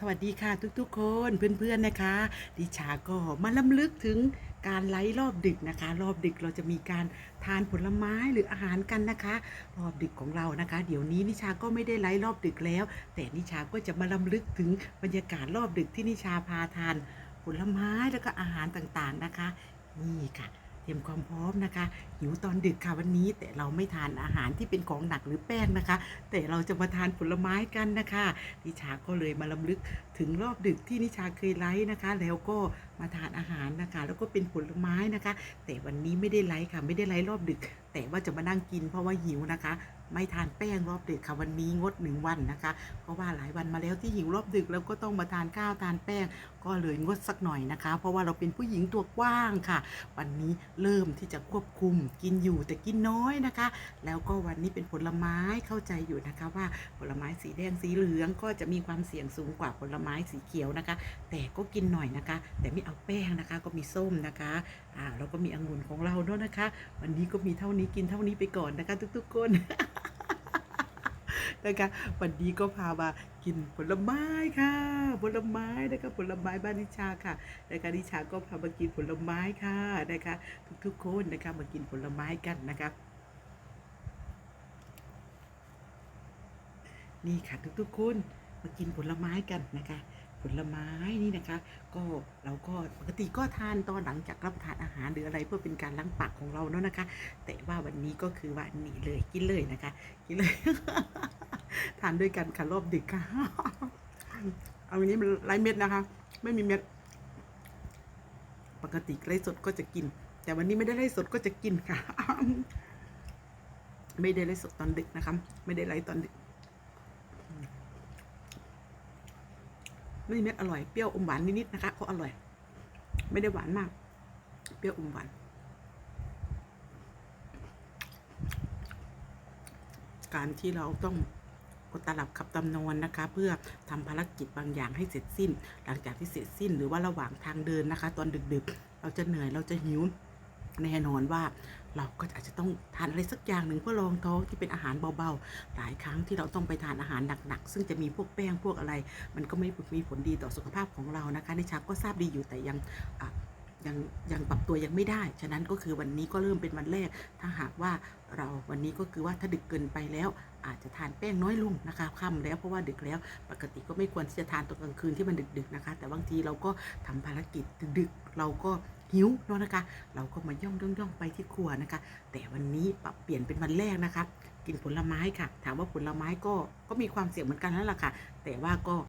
สวัสดีค่ะทุกๆคนเพื่อนๆนะคะ ดิชาก็มาล้ำลึกถึงการไลฟ์รอบดึกนะคะ รอบดึกเราจะมีการทานผลไม้หรืออาหารกันนะคะ รอบดึกของเรานะคะ เดี๋ยวนี้นิชาก็ไม่ได้ไลฟ์รอบดึกแล้ว แต่นิชาก็จะมาล้ำลึกถึงบรรยากาศรอบดึกที่นิชาพาทานผลไม้แล้วก็อาหารต่างๆนะคะ นี่ค่ะ เตรียมความพร้อมนะคะ หิวตอนดึกค่ะวันนี้ แต่เราไม่ทานอาหารที่เป็นของหนักหรือแป้งนะคะ แต่เราจะมาทานผลไม้กันนะคะดิฉาก็เลยมาลำลึก ถึงรอบดึกที่นิชาเคยไลฟ์นะคะ แล้วก็มาทานอาหารนะคะ แล้วก็เป็นผลไม้นะคะ แต่วันนี้ไม่ได้ไลฟ์ค่ะ ไม่ได้ไลฟ์รอบดึก แต่ว่าจะมานั่งกินเพราะว่าหิวนะคะ ไม่ทานแป้งรอบดึกค่ะวันนี้งดหนึ่งวันนะคะเพราะว่าหลายวันมาแล้วที่หิวรอบดึกแล้วก็ต้องมาทานข้าวทานแป้ง ก็เลยงดสักหน่อยนะคะ เพราะว่าเราเป็นผู้หญิงตัวกว้างค่ะ วันนี้เริ่มที่จะควบคุมกินอยู่แต่กินน้อยนะคะ แล้วก็วันนี้เป็นผลไม้เข้าใจอยู่นะคะว่าผลไม้สีแดงสีเหลืองก็จะมีความเสี่ยงสูงกว่าผลไม้ไม้สีเขียวนะคะ แต่ก็กินหน่อยนะคะ แต่ไม่เอาแป้งนะคะ ก็มีส้มนะคะอ่าแล้วก็มีองุ่นของเราด้วยนะคะ วันนี้ก็มีเท่านี้กินเท่านี้ไปก่อนนะคะ ทุกๆคนนะคะวันนี้ก็พามากินผลไม้ค่ะ ผลไม้นะคะผลไม้บ้านนิชาค่ะนะคะนิชาก็พามากินผลไม้ค่ะนะคะ ทุกๆคนนะคะมากินผลไม้กันนะคะนี่ค่ะทุกๆคน มากินผลไม้กันนะคะ ผลไม้นี่นะคะ ก็เราก็ปกติก็ทานตอนหลังจากรับประทานอาหารหรืออะไรเพื่อเป็นการล้างปากของเราเนาะนะคะ แต่ว่าวันนี้ก็คือว่านี่เลยกินเลยนะคะ กินเลย ทานด้วยกันค่ะรอบดึกค่ะเอาวันนี้มันไร้เม็ดนะคะ ไม่มีเม็ดปกติไร้สดก็จะกิน แต่วันนี้ไม่ได้ไร้สดก็จะกินค่ะ ไม่ได้ไร้สดตอนดึกนะคะ ไม่ได้ไร้ตอนดึก ไม่มีเม็ดอร่อย เปรี้ยวอมหวานนิดๆนะคะก็อร่อย ไม่ได้หวานมาก เปรี้ยวอมหวานการที่เราต้องอดตาหลับขับตำนอนนะคะ เพื่อทำภารกิจบางอย่างให้เสร็จสิ้น หลังจากที่เสร็จสิ้นหรือว่าระหว่างทางเดินนะคะ ตอนดึกๆ เราจะเหนื่อยเราจะหิว แน่นอนว่าเราก็อาจจะต้องทานอะไรสักอย่างหนึ่งเพื่อรองท้องที่เป็นอาหารเบาๆ หลายครั้งที่เราต้องไปทานอาหารหนักๆ ซึ่งจะมีพวกแป้งพวกอะไร มันก็ไม่มีผลดีต่อสุขภาพของเรานะคะในชาก็ทราบดีอยู่แต่ยัง ยังยังปรับตัวยังไม่ได้ ฉะนั้นก็คือวันนี้ก็เริ่มเป็นวันแรก ถ้าหากว่าเราวันนี้ก็คือว่าถ้าดึกเกินไปแล้วอาจจะทานแป้งน้อยลงนะคะค่ำแล้วเพราะว่าดึกแล้วปกติก็ไม่ควรที่จะทานตอนกลางคืนที่มันดึกๆนะคะ แต่บางทีเราก็ทำภารกิจดึกๆเราก็หิวเนาะนะคะ เราก็มาย่องย่องย่องไปที่ครัวนะคะ แต่วันนี้ปรับเปลี่ยนเป็นวันแรกนะคะกินผลไม้ค่ะ ถามว่าผลไม้ก็ก็มีความเสี่ยงเหมือนกันแล้วล่ะค่ะ แต่ว่าก็